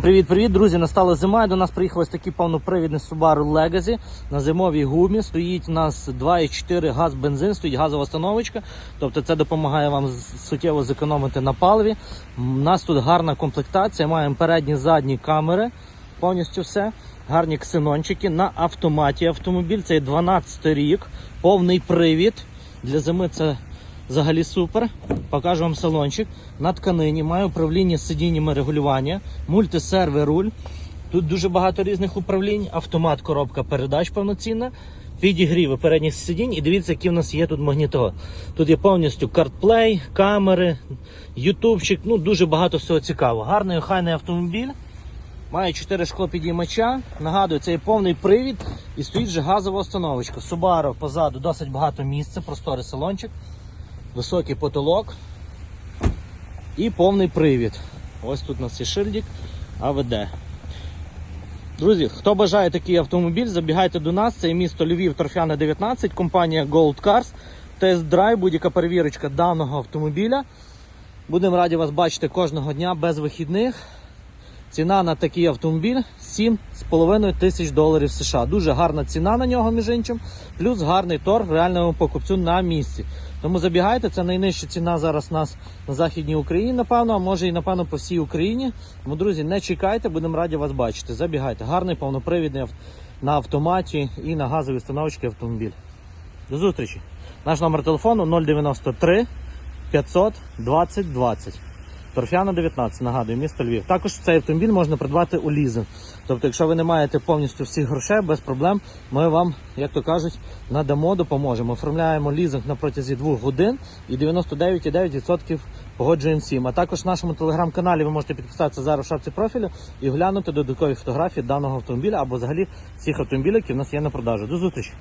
Привіт-привіт, друзі! Настала зима. і До нас приїхав ось такий повнопривідний Subaru Legacy на зимовій гумі. Стоїть у нас 2,4 газ бензин, стоїть газова установочка. Тобто це допомагає вам суттєво зекономити на паливі. У нас тут гарна комплектація. Маємо передні задні камери. Повністю все. Гарні ксенончики на автоматі. Автомобіль це 12 рік, повний привід. Для зими це Взагалі супер. Покажу вам салончик. На тканині має управління з сидіннями регулювання, мультисервер руль. Тут дуже багато різних управлінь, автомат, коробка передач повноцінна, підігріви передніх сидінь. І дивіться, які в нас є тут магнітоли. Тут є повністю CarPlay, камери, ютубчик. Ну дуже багато всього цікавого. Гарний охайний автомобіль. Має 4 шклопідіймача. Нагадую, це є повний привід і стоїть же газова установочка. Subaru позаду досить багато місця, просторий салончик високий потолок і повний привід. Ось тут у нас є шильдик АВД. Друзі, хто бажає такий автомобіль, забігайте до нас. Це місто Львів, Торфяна 19, компанія Gold Cars. Тест-драйв, будь-яка перевірочка даного автомобіля. Будемо раді вас бачити кожного дня без вихідних. Ціна на такий автомобіль 7,5 тисяч доларів США. Дуже гарна ціна на нього, між іншим, плюс гарний торг реальному покупцю на місці. Тому забігайте, це найнижча ціна зараз у нас на Західній Україні, напевно, а може і напевно по всій Україні. Тому, друзі, не чекайте, будемо раді вас бачити. Забігайте. Гарний повнопривідний на автоматі і на газовій установочці автомобіль. До зустрічі. Наш номер телефону 093 500 20 20. Торфяна 19, нагадую, місто Львів. Також цей автомобіль можна придбати у лізинг. Тобто, якщо ви не маєте повністю всіх грошей, без проблем, ми вам, як то кажуть, надамо, допоможемо. Оформляємо лізинг на протязі двох годин і 99,9% погоджуємо всім. А також в нашому телеграм-каналі ви можете підписатися зараз в шапці профілю і глянути додаткові фотографії даного автомобіля або взагалі всіх автомобілів, які в нас є на продажу. До зустрічі!